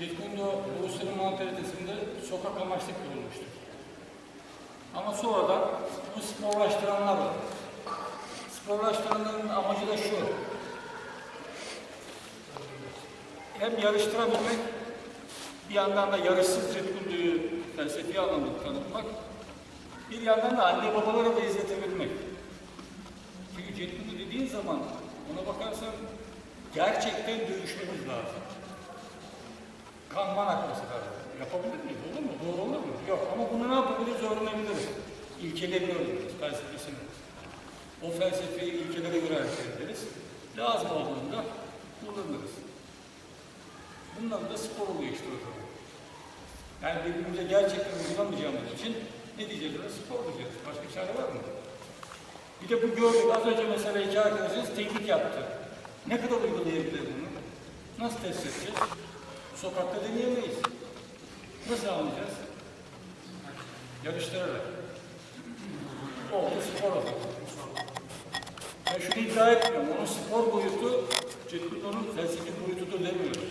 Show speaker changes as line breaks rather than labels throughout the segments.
Jetkundo Rusya'nın mantalitesinde sokak amaçlı kurulmuştur. Ama sonradan bu sporlaştıranlar var. Sporlaştıranların amacı da şu. Hem yarıştırabilmek, bir yandan da yarışsız Jetkundo'yu felsefi anlamda tanıtmak, bir yandan da anne babalara da izletebilmek. Çünkü Jetkundo dediğin zaman ona bakarsan gerçekten dövüşmemiz lazım. Kanman akması lazım. Yapabilir miyiz? Olur mu? Doğru olur mu? Yok. Ama bunu ne yapabiliriz? Öğrenebiliriz. İlkelerini öğreniriz. Felsefesini. O felsefeyi ilkelere göre hareket ederiz. Lazım olduğunda kullanırız. Bunlar da spor oluyor işte o zaman. Yani birbirimize gerçekten uygulamayacağımız için ne diyeceğiz? Spor diyeceğiz. Başka çare var mı? Bir de bu gördük. Az önce mesela iki arkadaşınız teknik yaptı. Ne kadar uygulayabilir bunu? Nasıl test edeceğiz? Sokakta deneyemeyiz. Nasıl anlayacağız? Yarıştırarak. Oldu spor oldu. Ben şunu iddia etmiyorum. Onun spor boyutu, Cetkuto'nun felsefi boyutudur demiyorum.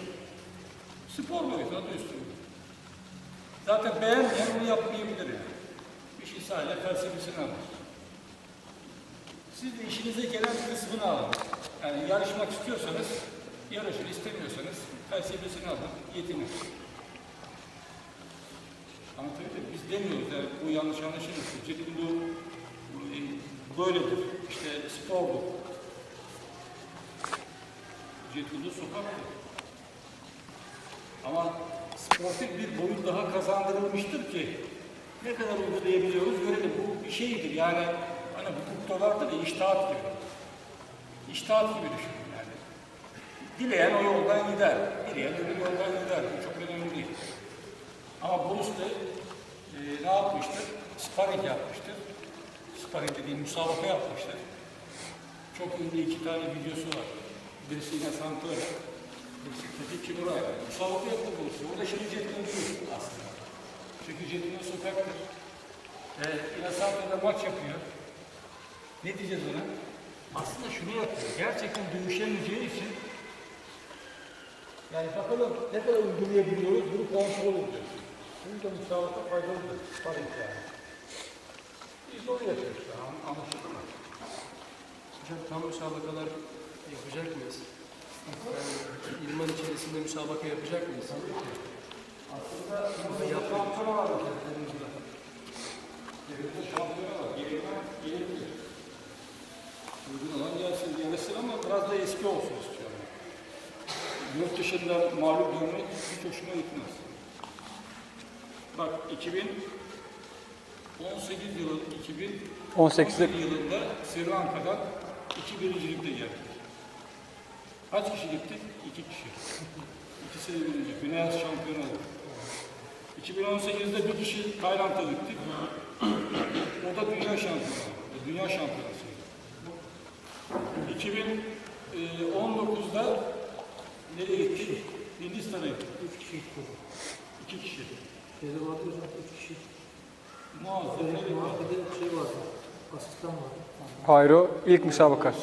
Spor boyutu adı üstünde. Zaten beğenmeyen bunu yapmayabilir yani. Bir şey sadece felsefesini alır. Siz de işinize gelen kısmını alın. Yani yarışmak istiyorsanız yarışın, istemiyorsanız felsefesini alın, yetinin. Anlatabiliyor muyum? Biz demiyoruz yani bu yanlış anlaşılmasın. Ciddi bu böyledir. İşte spordur. Cetkudu sokaktır. Ama sportif bir boyut daha kazandırılmıştır ki ne kadar uygulayabiliyoruz görelim. Bu bir şeydir yani hani hukukta vardır ya iştahat gibi. İştahat gibi düşünün. Dileyen o yoldan gider. Dileyen öbür yoldan gider. Bu çok önemli değil. Ama Bruce de e, ne yapmıştır? Sparring yapmıştır. Sparring dediğim müsabaka yapmıştır. Çok ünlü iki tane videosu var. Birisi yine Santora, birisi Tetik Kimuray. Müsabaka yaptı Bruce. Orada şimdi değil aslında. Çünkü Jetkin sokaktır. Evet, yine Santora'da maç yapıyor. Ne diyeceğiz ona? Aslında şunu yapıyor. Gerçekten dövüşemeyeceği için yani bakalım ne kadar uygulayabiliyoruz, bunu kontrol edeceğiz. Bu yüzden müsabaka faydalıdır. Sparring yani. Biz onu yapıyoruz anlaşıldı mı?
Hocam tam müsabakalar yapacak mıyız? Yani ilman içerisinde müsabaka yapacak mıyız?
Aslında şampiyona var ülkemizde. Devlette şampiyona var. Gerekmen gelebilir. Uygun olan gelsin yarısın ama biraz da eski olsun istiyorum. Yurt dışında mağlup görmek hiç hoşuma gitmez. Bak 2018 yılı,
18'de
2018 yılında Sri Lanka'dan iki birincilikle geldik. Kaç kişi gittik? İki kişi. İkisi de birinci. Güney Asya şampiyonu oldu. 2018'de bir kişi Tayland'a gittik. O da dünya şampiyonu. Dünya şampiyonasıydı. 2019'da nereye gittik? Hindistan'a gittik. Üç kişi gittik. İki kişi.
Şeyde vardı hocam, üç kişi.
Nereye
de bir de şey vardı, asistan vardı.
Pyro ilk müsabaka.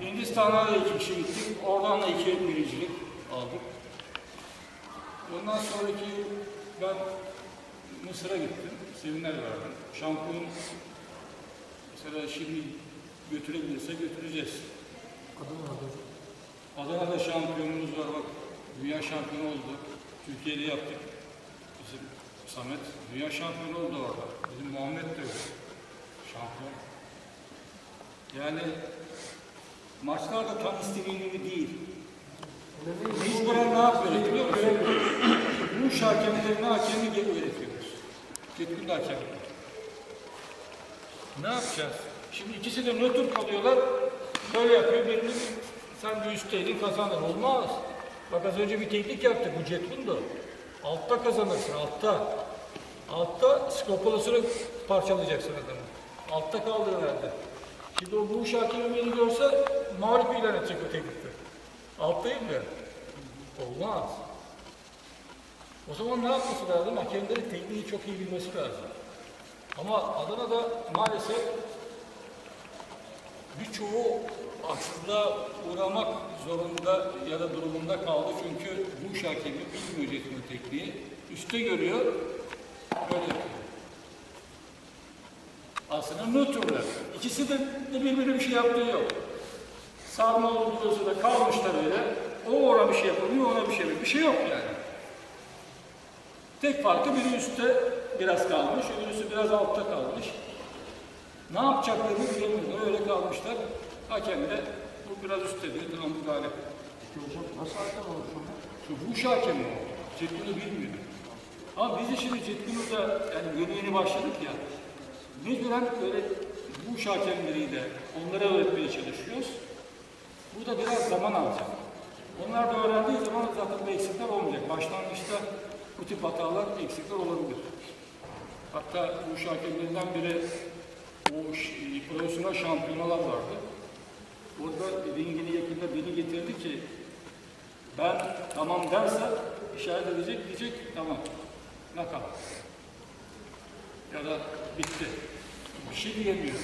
Hindistan'a da iki kişi gittik. Oradan da iki birincilik aldık. Ondan sonraki ben Mısır'a gittim. Seminer verdim. Şampiyon mesela şimdi götürebilirse götüreceğiz.
Adı vardı hocam.
Adana'da şampiyonumuz var bak. Dünya şampiyonu oldu. Türkiye'de yaptık. Bizim Samet dünya şampiyonu oldu orada. Bizim Muhammed de öyle. Şampiyon. Yani maçlar da tam istediğin gibi değil. Mecburen ne yapıyoruz biliyor musun? İş hakemlerine hakemi geri öğretiyoruz. Yetkili hakemler. Ne yapacağız? Şimdi ikisi de nötr kalıyorlar. Böyle yapıyor birini sen bir üstteydin kazandın. Olmaz. Bak az önce bir teknik yaptık bu Cetkundo. Altta kazanırsın altta. Altta skopolasını parçalayacaksın adamı. Altta kaldı herhalde. Şimdi o bu hakemi beni görse mağlup ilan edecek o teknikte. Alttayım ben. Olmaz. O zaman ne yapması lazım? Hakemlerin tekniği çok iyi bilmesi lazım. Ama Adana'da maalesef birçoğu haksızlığa uğramak zorunda ya da durumunda kaldı. Çünkü bu iş hakemi bilmiyor jetonu tekniği. Üste görüyor, böyle. Aslında nötrler. İkisi de, de birbirine bir şey yaptığı yok. Sarma olduğu sırada kalmışlar öyle. O ona bir şey yapamıyor, ona bir şey yapıyor. Bir şey yok yani. Tek farkı biri üstte biraz kalmış, öbürüsü biraz altta kalmış. Ne yapacaklarını bilemiyorlar, öyle kalmışlar. Hakem de bu biraz üstte diyor, tamam bu galip.
Nasıl hakem olur?
Şu bu iş hakemi o. Cetvin'i bilmiyor. Ama biz de şimdi Cetvin'de yani yeni yeni başladık ya. Mecburen böyle bu iş hakemleri de onlara öğretmeye çalışıyoruz. Bu da biraz zaman alacak. Onlar da öğrendiği zaman zaten bu eksikler olmayacak. Başlangıçta bu tip hatalar, eksikler olabilir. Hatta bu hakemlerinden biri o profesyonel şampiyonalar vardı. Orada ringin yakında beni getirdi ki ben tamam derse işaret edecek diyecek tamam. Nakal. Ya da bitti. Bir şey diyemiyor.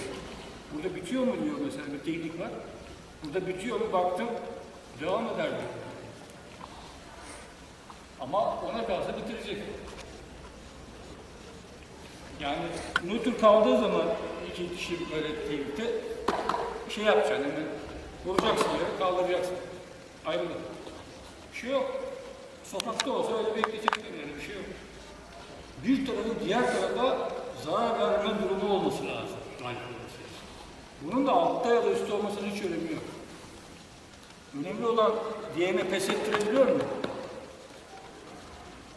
Burada bitiyor mu diyor mesela bir teknik var. Burada bitiyor mu baktım devam eder diyor. Ama ona kalsa bitirecek. Yani nötr kaldığı zaman iki kişi böyle teknikte şey yapacaksın hemen vuracaksın yere kaldıracaksın. Ayrılır. Bir şey yok. Sokakta olsa öyle bekleyecekler yani bir şey yok. Bir tarafın diğer tarafa zarar verme durumu olması lazım. için. Bunun da altta ya da üstte olmasının hiç önemi yok. Önemli olan diğerine pes ettirebiliyor mu?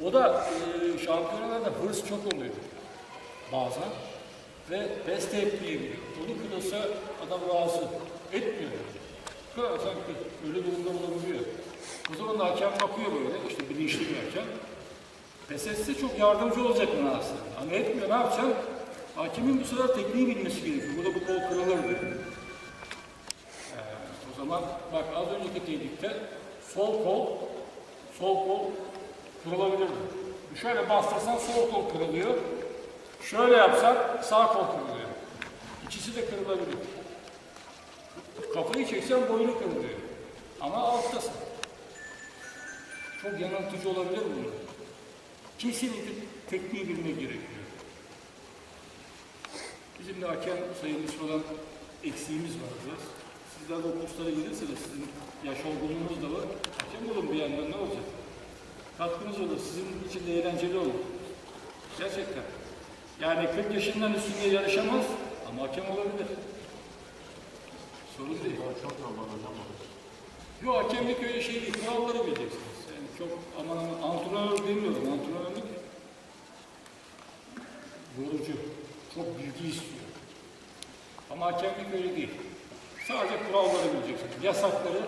O da e, şampiyonalarda hırs çok oluyor bazen. Ve pes de etmeyebiliyor. Onu kırılsa adam rahatsız etmiyor. Kırarsan kır. Öyle durumda olabiliyor. O zaman da hakem bakıyor böyle, işte bilinçli bir hakem. Pes etse çok yardımcı olacak buna aslında. Ama etmiyor, ne yapacaksın? Hakemin bu sefer tekniği bilmesi gerekiyor. Burada bu kol kırılırdı. Ee, o zaman bak az önceki tehdikte sol kol, sol kol kırılabilirdi. Şöyle bastırsan sol kol kırılıyor. Şöyle yapsan sağ kol kırılıyor. İkisi de kırılabilir. Kafayı çeksen boynu kırılıyor. Ama alttasın. Çok yanıltıcı olabilir bunlar. Kesinlikle tekniği bilmek gerekiyor. Bizim de hakem sayımız falan eksiğimiz var biraz. Sizler de o kurslara gelirseniz sizin yaş olgunluğunuz da var. Hakem olun bir yandan ne olacak? Katkınız olur. Sizin için de eğlenceli olur. Gerçekten. Yani 40 yaşından üstünde yarışamaz ama hakem olabilir. Sorun değil. Yok hakemlik öyle şey değil. Kuralları bileceksiniz. Yani çok aman aman antrenör demiyorum. Antrenörlük yorucu. Çok bilgi istiyor. Ama hakemlik öyle değil. Sadece kuralları bileceksiniz. Yasakları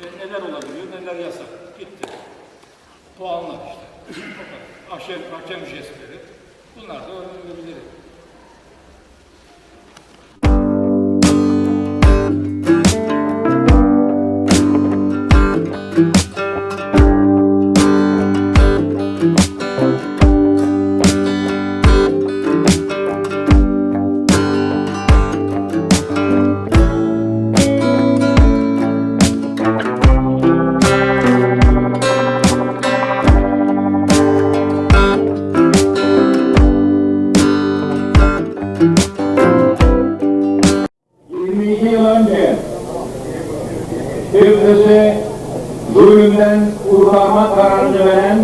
ve neler olabiliyor, neler yasak. Bitti. Puanlar işte. Hakem, hakem jestleri. Bunlar da öğrenilebilir.
Kıbrıs'ı zulümden kurtarma kararını veren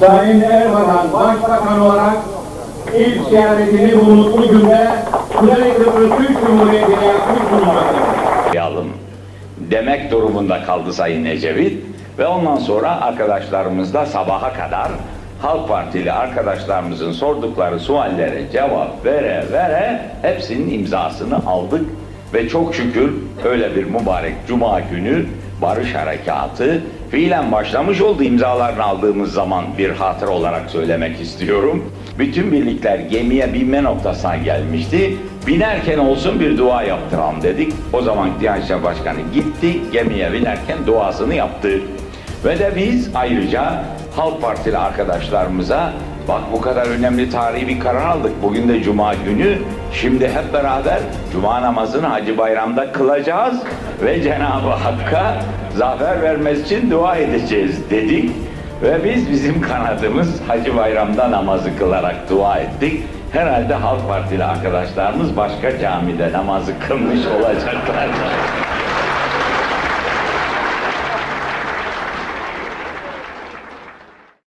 Sayın Erbakan Başbakan olarak ilk ziyaretini bu mutlu günde Kuzey Kıbrıs Türk Cumhuriyeti'ne yapmış bulunmaktadır.
demek durumunda kaldı Sayın Ecevit ve ondan sonra arkadaşlarımız da sabaha kadar Halk Partili arkadaşlarımızın sordukları suallere cevap vere vere hepsinin imzasını aldık ve çok şükür öyle bir mübarek cuma günü barış harekatı fiilen başlamış oldu imzalarını aldığımız zaman bir hatır olarak söylemek istiyorum. Bütün birlikler gemiye binme noktasına gelmişti. Binerken olsun bir dua yaptıralım dedik. O zaman Diyanet İşleri Başkanı gitti gemiye binerken duasını yaptı. Ve de biz ayrıca Halk Partili arkadaşlarımıza bak bu kadar önemli tarihi bir karar aldık. Bugün de Cuma günü. Şimdi hep beraber Cuma namazını Hacı Bayram'da kılacağız ve Cenab-ı Hakk'a zafer vermesi için dua edeceğiz dedik. Ve biz bizim kanadımız Hacı Bayram'da namazı kılarak dua ettik. Herhalde Halk Partili arkadaşlarımız başka camide namazı kılmış olacaklar.